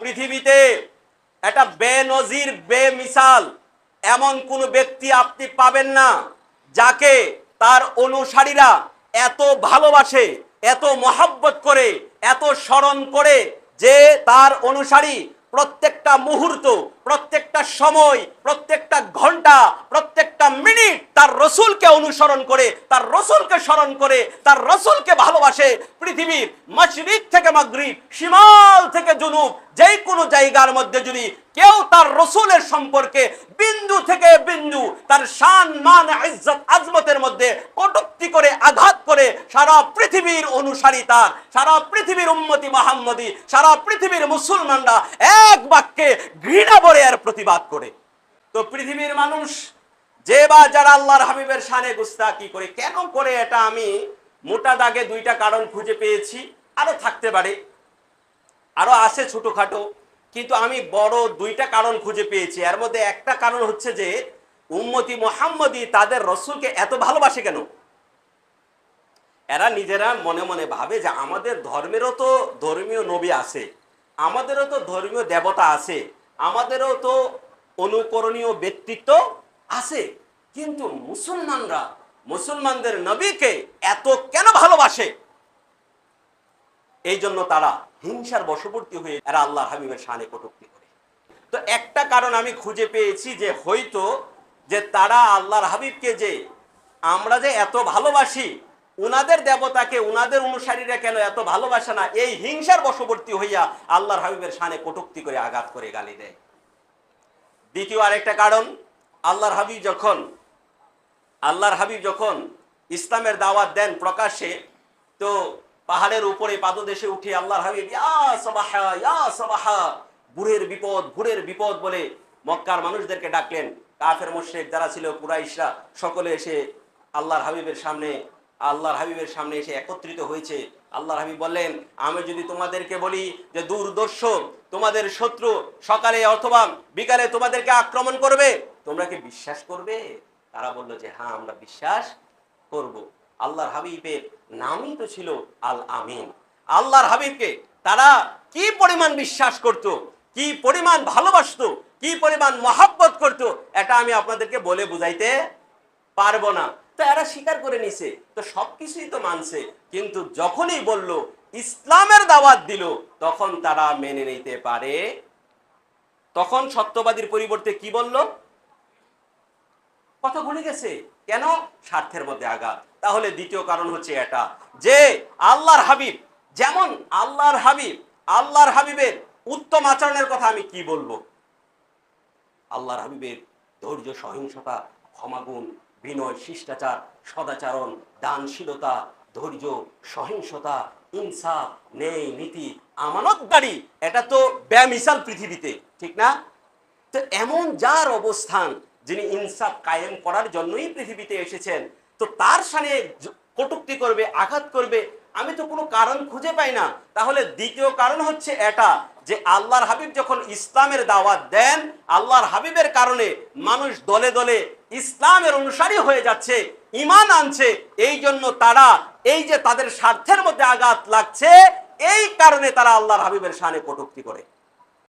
পৃথিবীতে একটা বেনজির, বেমিসাল এমন কোন ব্যক্তি আপনি পাবেন না যাকে তার অনুসারীরা এত ভালোবাসে, এত মহাব্বত করে, এত স্মরণ করে যে তার অনুসারী প্রত্যেকটা মুহূর্ত, প্রত্যেকটা সময়, প্রত্যেকটা ঘণ্টা, প্রত্যেকটা মিনিট তার রসুলকে অনুসরণ করে, তার রসুলকে স্মরণ করে, তার রসুলকে ভালোবাসে। পৃথিবীর মশরিক থেকে মাগরিব, শিমাল থেকে জুনুব, যেই কোনো জায়গার মধ্যে যদি কেউ তার রসুলের সম্পর্কে বিন্দু থেকে বিন্দু তার শান, মান, ইজ্জত, আজমতের মধ্যে কটুক্তি করে, আঘাত করে, সারা পৃথিবীর অনুসারী তার, সারা পৃথিবীর উম্মতি মোহাম্মদী, সারা পৃথিবীর মুসলমানরা এক বাক্যে ঘৃণা ভরে এর প্রতিবাদ করে। তো পৃথিবীর মানুষ যে বা যারা আল্লাহর হাবিবের শানে গুস্তাকি করে, কেন করে এটা আমি? মোটা দাগে দুইটা কারণ খুঁজে পেয়েছি, আরও থাকতে পারে, আরও আছে ছোটখাটো, কিন্তু আমি বড় দুইটা কারণ খুঁজে পেয়েছি। এর মধ্যে একটা কারণ হচ্ছে যে, উম্মতি মোহাম্মদী তাদের রসুলকে এত ভালোবাসে কেন? এরা নিজেরা মনে মনে ভাবে যে আমাদের ধর্মেরও তো ধর্মীয় নবী আছে, আমাদেরও তো ধর্মীয় দেবতা আছে, আমাদেরও তো অনুকরণীয় ব্যক্তিত্ব আছে, কিন্তু মুসলমানরা, মুসলমানদের নবীকে এত কেন ভালোবাসে? এই জন্য তারা হিংসার বশবর্তী হয়ে এরা আল্লাহ হাবিবের শানে কটুক্তি করে। তো একটা কারণ আমি খুঁজে পেয়েছি যে হয়তো যে তারা আল্লাহর হাবিবকে যে আমরা যে এত ভালোবাসি, উনাদের দেবতাকে, উনাদের অনুসারীরা কেন এত ভালোবাসে না, এই হিংসার বশবর্তী হইয়া আল্লাহর হাবিবের শানে কটুক্তি করে আঘাত করে গালি দেয়। দ্বিতীয় আরেকটা কারণ আল্লাহর হাবিব যখন, আল্লাহর হাবিব যখন ইসলামের দাওয়াত দেন প্রকাশ্যে, তো পাহাড়ের উপরে পাদদেশে উঠে আল্লাহর হাবিব, ইয়া সবাহা ইয়া সবাহা। ভুরের বিপদ ভুরের বিপদ বলে মক্কার মানুষদেরকে ডাকলেন। কাফের মোশেক যারা ছিল, কুরাইশরা, সকলে এসে আল্লাহর হাবিবের সামনে, আল্লাহর হাবিবের সামনে এসে একত্রিত হয়েছে। আল্লাহর হাবিব বললেন, আমি যদি তোমাদেরকে বলি যে দূরদর্শ তোমাদের শত্রু সকালে অথবা বিকালে তোমাদেরকে আক্রমণ করবে তোমরা কি বিশ্বাস করবে? তারা বলল যে হ্যাঁ আমরা বিশ্বাস করব। আল্লাহর হাবিবের নামই তো ছিল আল আমিন আল্লাহর হাবিবকে তারা কি পরিমাণ বিশ্বাস করত? কি পরিমাণ ভালোবাসতো? কি পরিমাণ মহাব্বত করত? এটা আমি আপনাদেরকে বলে বুঝাইতে পারব না। তো এরা স্বীকার করে নিছে, তো সবকিছুই তো মানছে। কিন্তু যখনই বলল, ইসলামের দাওয়াত দিল, তখন তারা মেনে নিতে পারে। তখন সত্যবাদীর পরিবর্তে কি বলল? কথা ভুলে গেছে? কেন? স্বার্থের মধ্যে আঘাত। তাহলে দ্বিতীয় কারণ হচ্ছে এটা, যে আল্লাহর হাবিব, যেমন আল্লাহর হাবিব, আল্লাহর হাবিবের উত্তম আচরণের কথা আমি কি বলব? আল্লাহর হাবিবের ধৈর্য, সহিংসতা, ক্ষমাগুণ, বিনয়, শিষ্টাচার, সদাচরণ, দানশীলতা, ধৈর্য, সহিংসতা, ইনসাফ নেই নীতি, আমানতদারি, এটা তো ব্যামিসাল পৃথিবীতে, ঠিক না? তো এমন যার অবস্থান যিনি ইনসাফ কায়েম করার জন্যই পৃথিবীতে এসেছেন, তো তার সামনে কটূক্তি করবে, আঘাত করবে, আমি তো কোনো কারণ খুঁজে পাই না। তাহলে দ্বিতীয় কারণ হচ্ছে এটা, যে আল্লাহর হাবিব যখন ইসলামের দাওয়াত দেন, আল্লাহর হাবিবের কারণে মানুষ দলে দলে ইসলামের অনুসারী হয়ে যাচ্ছে ইমান আনছে, এই জন্য তারা এই যে তাদের স্বার্থের মধ্যে আঘাত লাগছে, এই কারণে তারা আল্লাহর হাবিবের শানে কটূক্তি করে।